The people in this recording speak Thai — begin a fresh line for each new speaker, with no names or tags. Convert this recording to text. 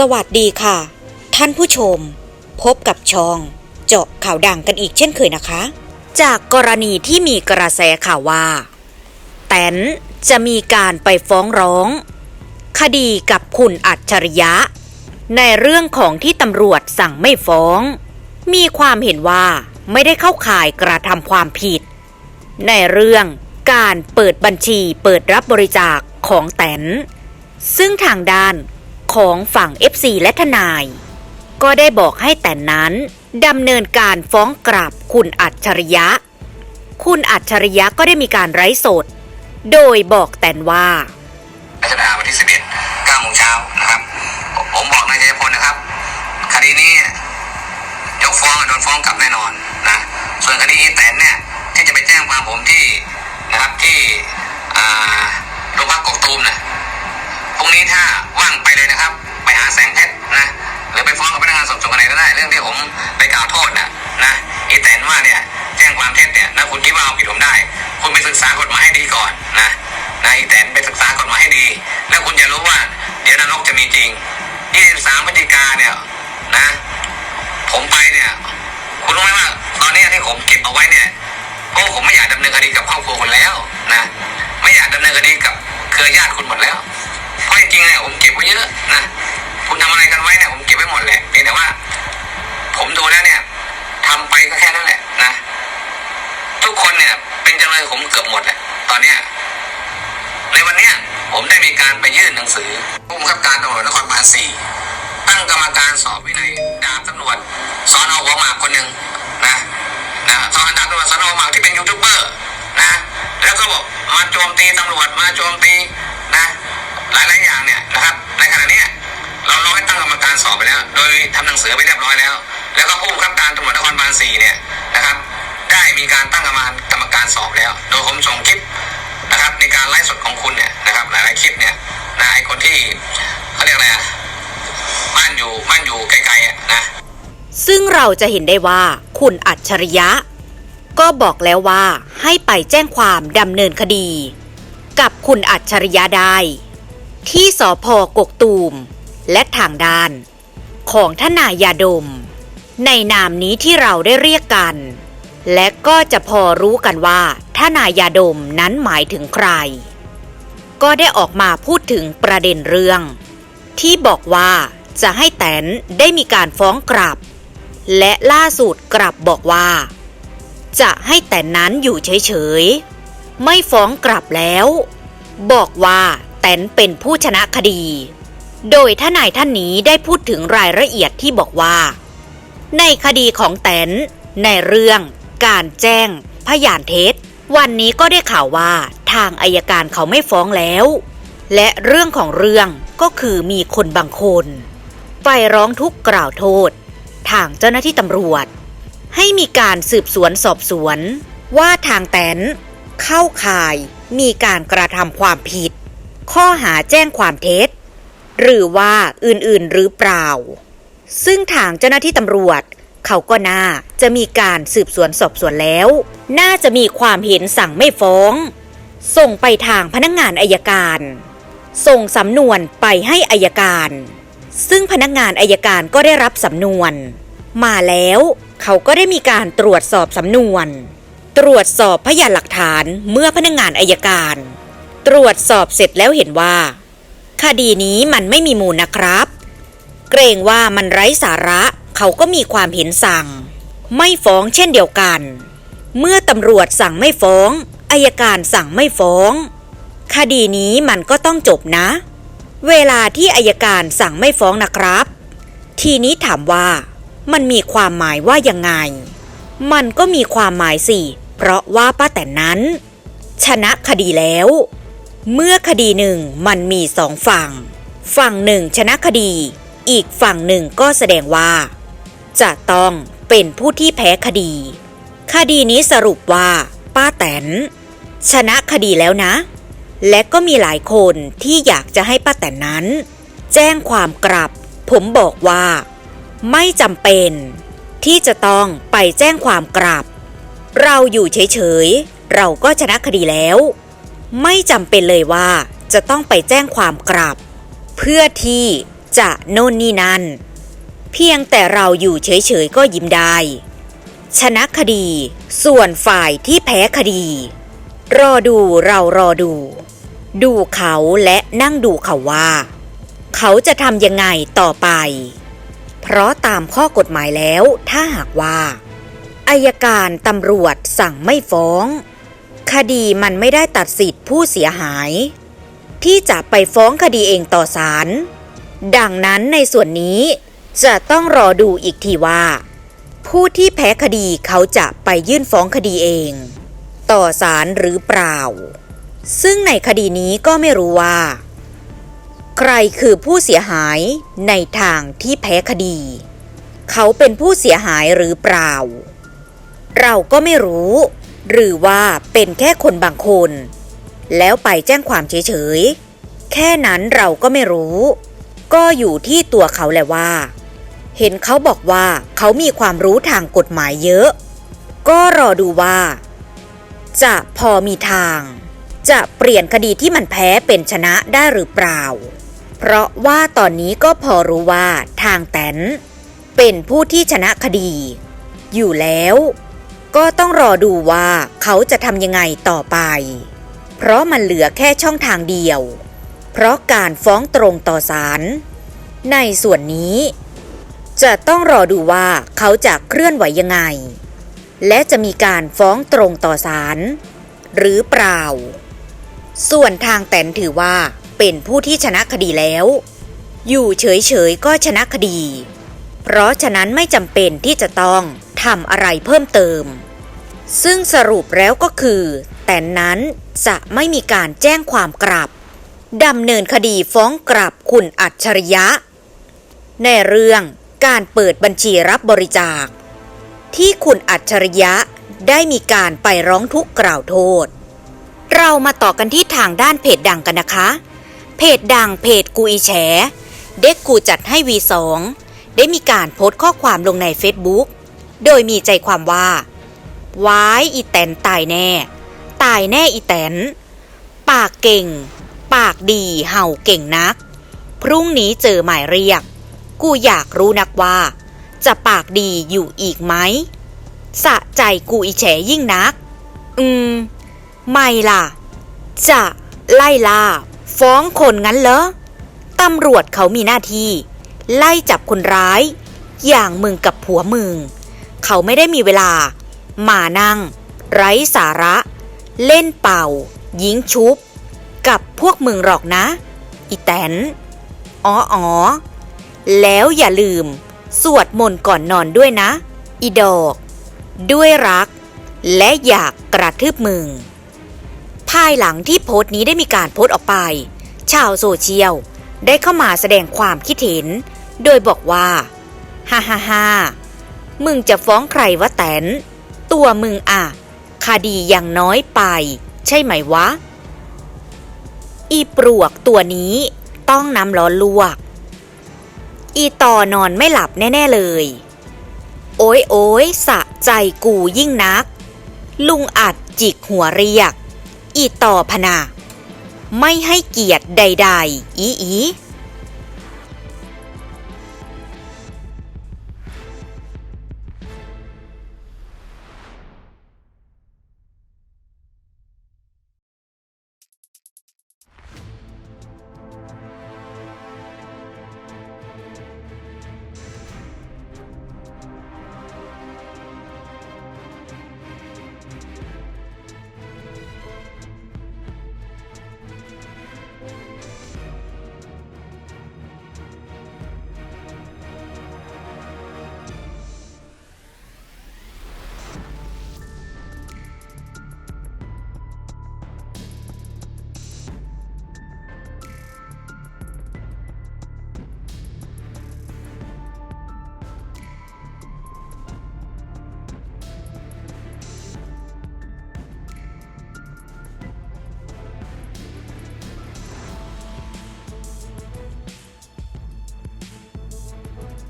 สวัสดีค่ะ ท่านผู้ชม พบกับช่อง เจาะข่าวดังกันอีกเช่นเคยนะคะ จากกรณีที่มีกระแสข่าวว่า แตนจะมีการไปฟ้องร้อง คดีกับคุณอัจฉริยะ ในเรื่องของที่ตำรวจสั่งไม่ฟ้อง มีความเห็นว่าไม่ได้เข้าข่ายกระทำความผิด ในเรื่องการเปิดบัญชีเปิดรับบริจาคของแตนซึ่งทางด้าน ของฝั่ง FC และทนาย ก็ได้บอกให้แต่นั้นดำเนินการฟ้องกลับคุณอัจฉริยะ คุณอัจฉริยะก็ได้มีการไร้สด โดยบอกแต่นว่า
รัชดาวันที่11 9โมงเช้านะครับ ผมบอกนายชัยพลนะครับ คดีนี้ยกฟ้องโดนฟ้องกลับแน่นอนนะ ส่วนคดีอีแตนเนี่ยที่จะไปแจ้งความผมที่นะครับที่โรงพักกกตูมนี่ยพรุ่งนี้ถ้าว่างไปเลยนะ จเนี่ว่าเอาผิดผมได้ คุณไปศึกษากฎหมายให้ดีก่อนนะนะอีแตนไปศึกษากฎหมายให้ดี แล้วคุณจะรู้ว่า เดี๋ยวนรกจะมีจริง23พฤศจิกาเนี่ยนะ ผมไปเนี่ย คุณรู้ไหมว่า ตอนนี้ที่ผมเก็บเอาไว้เนี่ยเพราะผมไม่อยากดำเนินคดีกับครอบครัวคุณแล้วนะไม่อยากดำเนินคดีกับเครือญาติคุณหมดแล้วเพราะจริงๆเนี่ยผมเก็บไว้เยอะนะคุณทำอะไรกันไว้เนี่ยผมเก็บไว้หมดแหละเพียงแต่ว่า ผมดูแล้วเนี่ยทำไปก็แค่นั้นแหละ กคนเนี่ย เป็นจำเลยผมเกือบหมดแหละตอนเนี้ยในวันเนี้ยผมได้มีการไปยื่นหนังสือผู้บังคับการตำรวจนครบาลสี่ตั้งกรรมการสอบวินัยดาบตำรวจสอนอหัวหมากคนหนึ่งนะนะสอนดาบตำรวจสอนอหัวหมากที่เป็นยูทูบเบอร์นะแล้วก็บอกมาโจมตีตำรวจมาโจมตีนะหลายหลายๆอย่างเนี่ยนะครับ ในขณะเนี้ยเราร้อยตั้งกรรมการสอบไปแล้ว โดยทำหนังสือไปเรียบร้อยแล้ว แล้วก็ผู้บังคับการตำรวจนครบาลสี่เนี่ยนะครับ มีการตั้งกรรมการกรรมการสอบแล้ว โดยผมส่งคลิปนะครับในการไลฟ์สดของคุณเนี่ยนะครับหลายๆคลิปเนี่ยนะไอคนที่เขาเรียกอะไรอะบ้านอยู่บ้านอยู่ไกลๆนะ
ซึ่งเราจะเห็นได้ว่าคุณอัจฉริยะ ก็บอกแล้วว่าให้ไปแจ้งความดำเนินคดี กับคุณอัจฉริยะได้ ที่สพกกตูม และทางด้าน ของทนายยาดม ในนามนี้ที่เราได้เรียกกัน และก็จะพอรู้กันว่าทนายยาดมนั้นหมายถึงใคร ก็ได้ออกมาพูดถึงประเด็นเรื่อง ที่บอกว่าจะให้แตนได้มีการฟ้องกลับ และล่าสุดกลับบอกว่า จะให้แต่นั้นอยู่เฉยๆ ไม่ฟ้องกลับแล้ว บอกว่าแตนเป็นผู้ชนะคดี โดยทนายท่านนี้ได้พูดถึงรายละเอียดที่บอกว่า ในคดีของแตนในเรื่อง การแจ้ง พยานเท็จ วันนี้ก็ได้ข่าวว่าทางอายการเขาไม่ฟ้องแล้ว และเรื่องของเรื่องก็คือมีคนบางคนไปร้องทุกข์กล่าวโทษ ทางเจ้าหน้าที่ตำรวจ ให้มีการสืบสวนสอบสวน ว่าทางแตนเข้าข่ายมีการกระทำความผิด ข้อหาแจ้งความเท็จ หรือว่าอื่นๆหรือเปล่า ซึ่งทางเจ้าหน้าที่ตำรวจ เขาก็น่าจะมีการสืบสวนสอบสวนแล้ว น่าจะมีความเห็นสั่งไม่ฟ้อง ส่งไปทางพนักงานอายการ ส่งสำนวนไปให้อายการ ซึ่งพนักงานอายการก็ได้รับสำนวน มาแล้วเขาก็ได้มีการตรวจสอบสำนวน ตรวจสอบพยานหลักฐานเมื่อพนักงานอายการ ตรวจสอบเสร็จแล้วเห็นว่า คดีนี้มันไม่มีมูลนะครับ เกรงว่ามันไร้สาระ เขาก็มีความเห็นสั่ง ไม่ฟ้องเช่นเดียวกัน เมื่อตำรวจสั่งไม่ฟ้องอายการสั่งไม่ฟ้อง คดีนี้มันก็ต้องจบนะ เวลาที่อายการสั่งไม่ฟ้องนะครับ ทีนี้ถามว่า มันมีความหมายว่ายังไง มันก็มีความหมายสิเพราะว่าป้าแต่นนั้น ชนะคดีแล้ว เมื่อคดีหนึ่งมันมีสองฝั่ง ฝั่งหนึ่งชนะคดี อีกฝั่งหนึ่งก็แสดงว่า จะต้องเป็นผู้ที่แพ้คดี คดีนี้สรุปว่าป้าแตน ชนะคดีแล้วนะ และก็มีหลายคนที่อยากจะให้ป้าแตนนั้น แจ้งความกลับ ผมบอกว่า ไม่จำเป็น ที่จะต้องไปแจ้งความกลับ เราอยู่เฉยๆ เราก็ชนะคดีแล้ว ไม่จำเป็นเลยว่าจะต้องไปแจ้งความกลับ เพื่อที่จะโน่นนี่นั่น เพียงแต่เราอยู่เฉยๆก็ยิ้มได้ ชนะคดี ส่วนฝ่ายที่แพ้คดี รอดูเรารอดู ดูเขาและนั่งดูเขาว่า เขาจะทำยังไงต่อไป เพราะตามข้อกฎหมายแล้วถ้าหากว่าอายการตำรวจสั่งไม่ฟ้อง คดีมันไม่ได้ตัดสิทธิผู้เสียหาย ที่จะไปฟ้องคดีเองต่อศาลดังนั้นในส่วนนี้ จะต้องรอดูอีกทีว่า ผู้ที่แพ้คดีเขาจะไปยื่นฟ้องคดีเอง ต่อศาลหรือเปล่า ซึ่งในคดีนี้ก็ไม่รู้ว่า ใครคือผู้เสียหายในทางที่แพ้คดี เขาเป็นผู้เสียหายหรือเปล่า เราก็ไม่รู้ หรือว่าเป็นแค่คนบางคน แล้วไปแจ้งความเฉยๆแค่นั้นเราก็ไม่รู้ ก็อยู่ที่ตัวเขาแหละว่า เห็นเขาบอกว่าเขามีความรู้ทางกฎหมายเยอะ ก็รอดูว่า จะพอมีทาง จะเปลี่ยนคดีที่มันแพ้เป็นชนะได้หรือเปล่า เพราะว่าตอนนี้ก็พอรู้ว่าทางแตนเป็นผู้ที่ชนะคดี อยู่แล้ว ก็ต้องรอดูว่าเขาจะทำยังไงต่อไป เพราะมันเหลือแค่ช่องทางเดียว เพราะการฟ้องตรงต่อศาลในส่วนนี้ จะต้องรอดูว่าเขาจะเคลื่อนไหวยังไง และจะมีการฟ้องตรงต่อศาลหรือเปล่า ส่วนทางแตนถือว่าเป็นผู้ที่ชนะคดีแล้ว อยู่เฉยๆก็ชนะคดี เพราะฉะนั้นไม่จำเป็นที่จะต้องทำอะไรเพิ่มเติม ซึ่งสรุปแล้วก็คือ แต่นั้นจะไม่มีการแจ้งความกลับดำเนินคดีฟ้องกลับคุณอัจฉริยะ ในเรื่อง การเปิดบัญชีรับบริจาค ที่คุณอัจฉริยะได้มีการไปร้องทุกข์กล่าวโทษ เรามาต่อกันที่ทางด้านเพจดังกันนะคะ เพจดังเพจกูอีแฉ เด็กกูจัดให้วีสองได้มีการโพสต์ข้อความลงใน Facebook โดยมีใจความว่าวายอีแตนตายแน่ ตายแน่อีแตน ปากเก่ง ปากดีเห่าเก่งนัก พรุ่งนี้เจอหมายเรียก กูอยากรู้นักว่า จะปากดีอยู่อีกไหม สะใจกูอีแฉยิ่งนัก อืม ไม่ล่ะ จะไล่ล่า ฟ้องคนงั้นเหรอ ตำรวจเขามีหน้าที่ ไล่จับคนร้าย อย่างมึงกับผัวมึง เขาไม่ได้มีเวลา มานั่ง ไร้สาระ เล่นเป่า ยิงชุบ กับพวกมึงหรอกนะ อีแตนอ๋ออ๋อ แล้วอย่าลืม สวดมนต์ก่อนนอนด้วยนะ อีดอก ด้วยรัก และอยากกระทืบมึง ภายหลังที่โพสต์นี้ได้มีการโพสต์ออกไป ชาวโซเชียลได้เข้ามาแสดงความคิดเห็น โดยบอกว่า ฮ่าฮ่าฮ่ามึงจะฟ้องใครวะแตน ตัวมึงอะ คดียังน้อยไป ใช่ไหมวะ อีปลวกตัวนี้ต้องน้ำร้อนลวก อีต่อนอนไม่หลับแน่ ๆ เลย โอ้ยโอ้ยสะใจกูยิ่งนัก ลุงอัดจิกหัวเรียก อีต่อพนา ไม่ให้เกียรติใด ๆ อีอี